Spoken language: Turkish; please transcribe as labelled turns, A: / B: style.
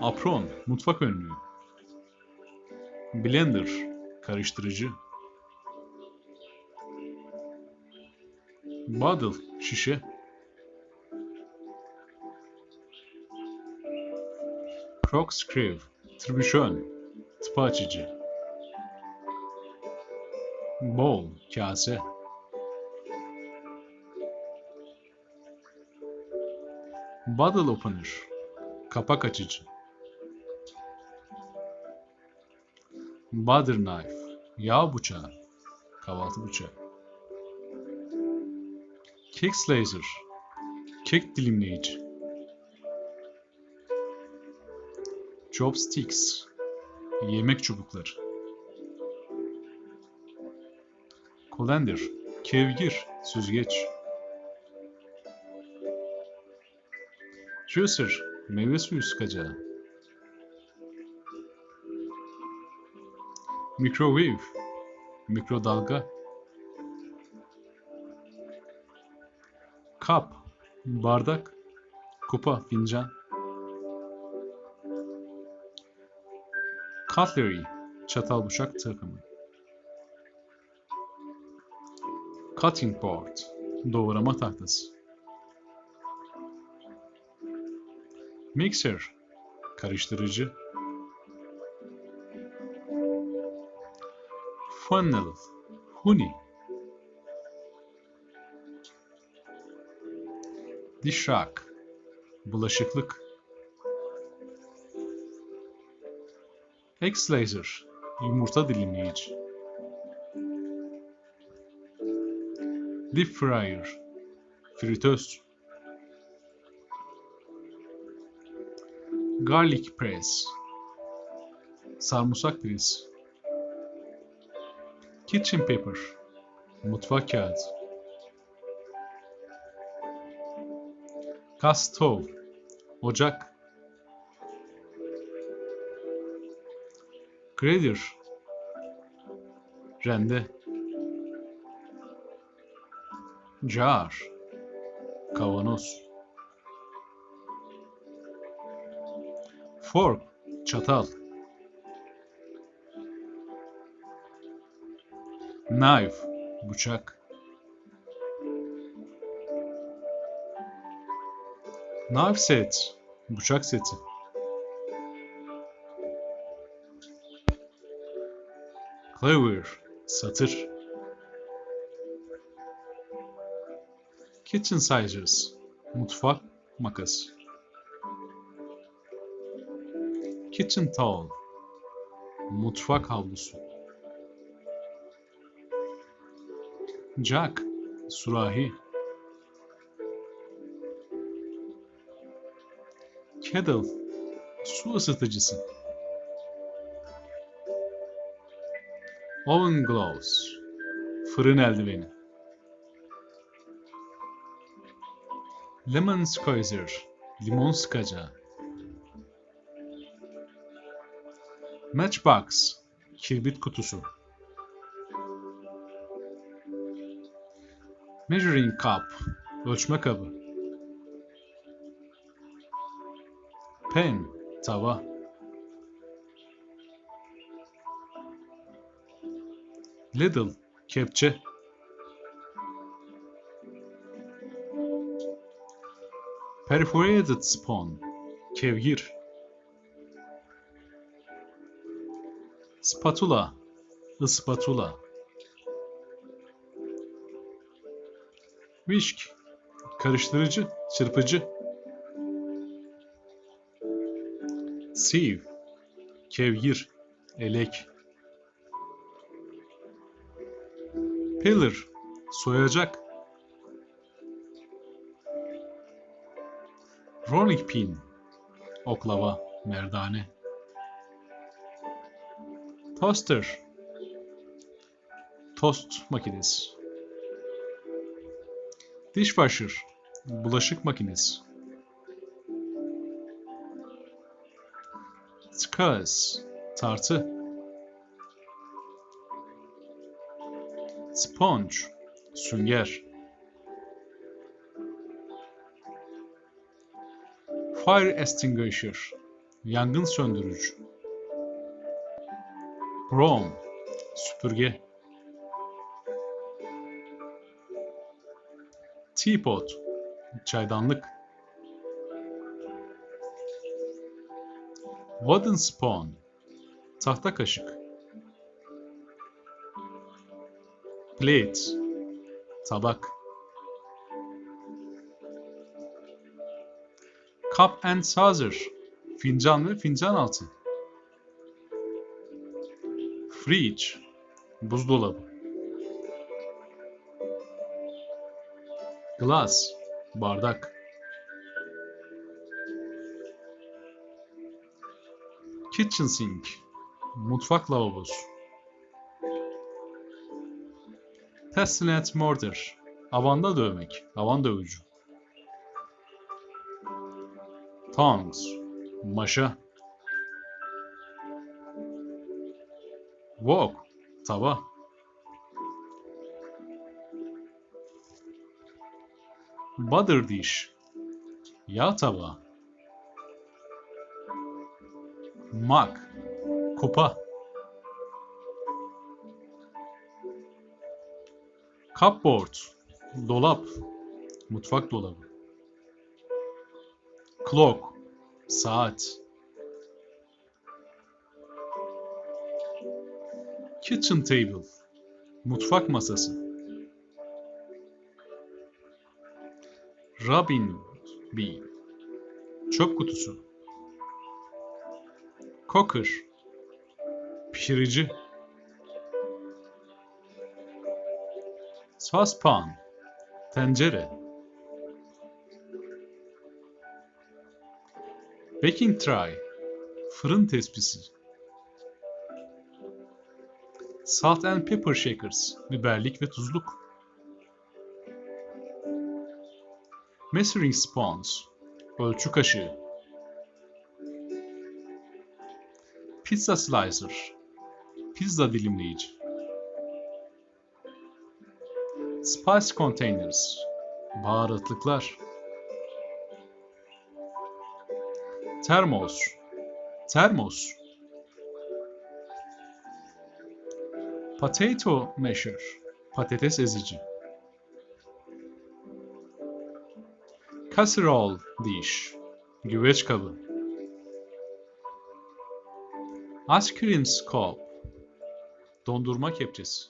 A: Apron, mutfak önlüğü. Blender, karıştırıcı. Bottle, şişe. Corkscrew, tribüşon, tıpa açıcı. Bowl, kase. Bottle opener, kapak açıcı. Butter knife, yağ bıçağı, kahvaltı bıçağı. Cake slicer, kek dilimleyici. Chopsticks, yemek çubukları. Colander, kevgir, süzgeç. Juicer, meyve suyu sıkacağı. Microwave, mikrodalga. Cup, bardak, kupa, fincan. Cutlery, çatal bıçak takımı. Cutting board, doğrama tahtası. Mixer, karıştırıcı. Funnel, huni. Dish rack, bulaşıklık. Slicer, yumurta dilimleyici. Deep fryer, fritöz. Garlic press, sarımsak presi. Kitchen paper, mutfak kağıdı. Gas stove, ocak. Grader, rende. Jar, kavanoz. Fork, çatal. Knife, bıçak. Knife set, bıçak seti. Cleaver, satır. Kitchen scissors, mutfak makası. Kitchen towel, mutfak havlusu. Jack, surahi. Kettle, su ısıtıcısı. Oven gloves, fırın eldiveni. Lemon squeezer, limon sıkacağı. Matchbox, kibrit kutusu. Measuring cup, ölçme kabı. Pen, tava. Ladle, kepçe. Perforated spoon, kevgir. Spatula, ıspatula. Whisk, karıştırıcı, çırpıcı. Sieve, kevgir, elek. Peeler, soyacak. Rolling pin, oklava, merdane. Toaster, tost makinesi. Dishwasher, bulaşık makinesi. Skulls, tartı. Sponge, sünger. Fire extinguisher, Yangın söndürücü. Broom. Süpürge. Teapot. Çaydanlık. Wooden spoon. Tahta kaşık. Plate. Tabak. Cup and saucer. Fincan ve fincan altı. Fridge. Buzdolabı. Glass. Bardak. Kitchen sink. Mutfak lavabosu. And mortar. Avanda dövmek. Avan dövücü. Tongs. Maşa. Wok. Tava. Butter dish. Yağ tava. Mug. Kupa. Cupboard. Dolap. Mutfak dolabı. Clock. Saat. Kitchen table. Mutfak masası. Robin bin. Çöp kutusu. Cooker. Pişirici. Saucepan. Tencere. Baking tray. Fırın tespisi. Salt and pepper shakers. Biberlik ve tuzluk. Measuring spoons. Ölçü kaşığı. Pizza slicer. Pizza dilimleyici. Spice containers. Baharatlıklar. Termos. Termos. Potato masher. Patates ezici. Casserole dish. Güveç kabı. Ice cream scoop. Dondurma kepçesi.